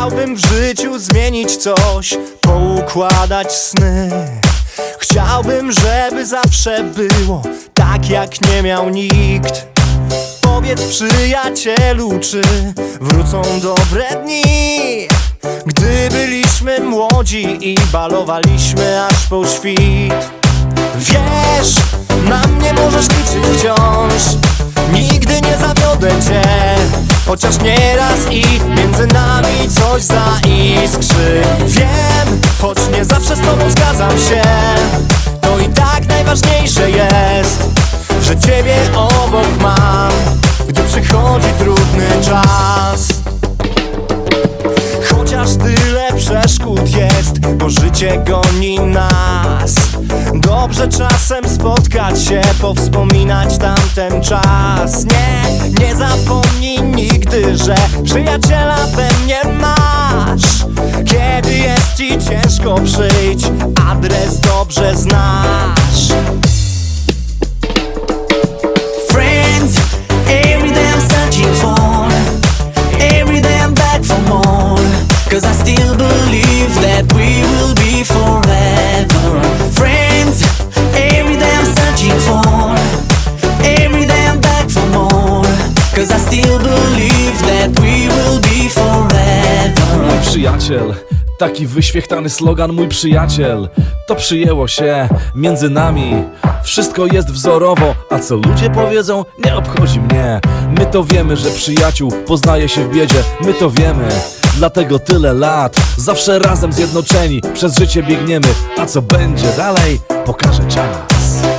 Chciałbym w życiu zmienić coś, poukładać sny. Chciałbym, żeby zawsze było tak jak nie miał nikt. Powiedz przyjacielu, czy wrócą dobre dni? Gdy byliśmy młodzi i balowaliśmy aż po świt. Wiesz, na mnie możesz liczyć wciąż. Nigdy nie zawiodę cię Chociaż nieraz i między nami coś zaiskrzy. Wiem, choć nie zawsze z tobą zgadzam się. To i tak najważniejsze jest Że ciebie obok mam Gdy przychodzi trudny czas. Chociaż tyle przeszkód jest, bo życie goni nas. Dobrze czasem spotkać się, powspominać tamten czas. Nie, nie nigdy, że przyjaciela we mnie masz Kiedy jest ci ciężko przyjdź, adres dobrze znasz Friends, every day I'm searching for. Every day I'm back for more. Cause I still believe that we will be forever. Friends, every day I'm searching for. Every day I'm back for more. Cause I still believe przyjaciel, taki wyświechtany slogan mój przyjaciel. To przyjęło się między nami. Wszystko jest wzorowo, a co ludzie powiedzą nie obchodzi mnie. My to wiemy, że przyjaciół poznaje się w biedzie. My to wiemy, dlatego tyle lat Zawsze razem zjednoczeni przez życie biegniemy. A co będzie dalej, pokaże czas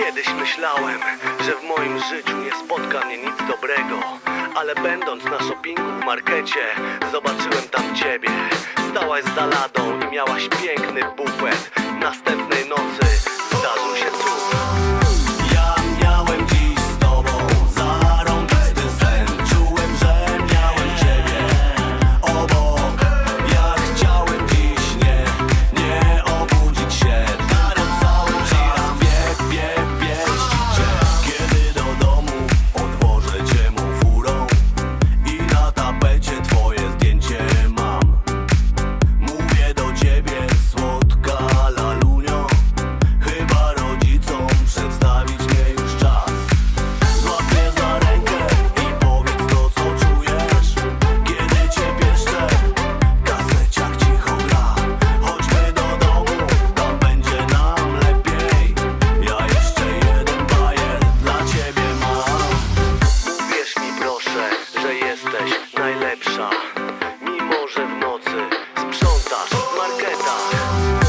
Kiedyś myślałem, że w moim życiu nie spotka mnie nic dobrego Ale będąc na shoppingu w markecie Zobaczyłem tam ciebie. Stałaś z Daladą i miałaś piękny bufet Następnej soltes, marquetes.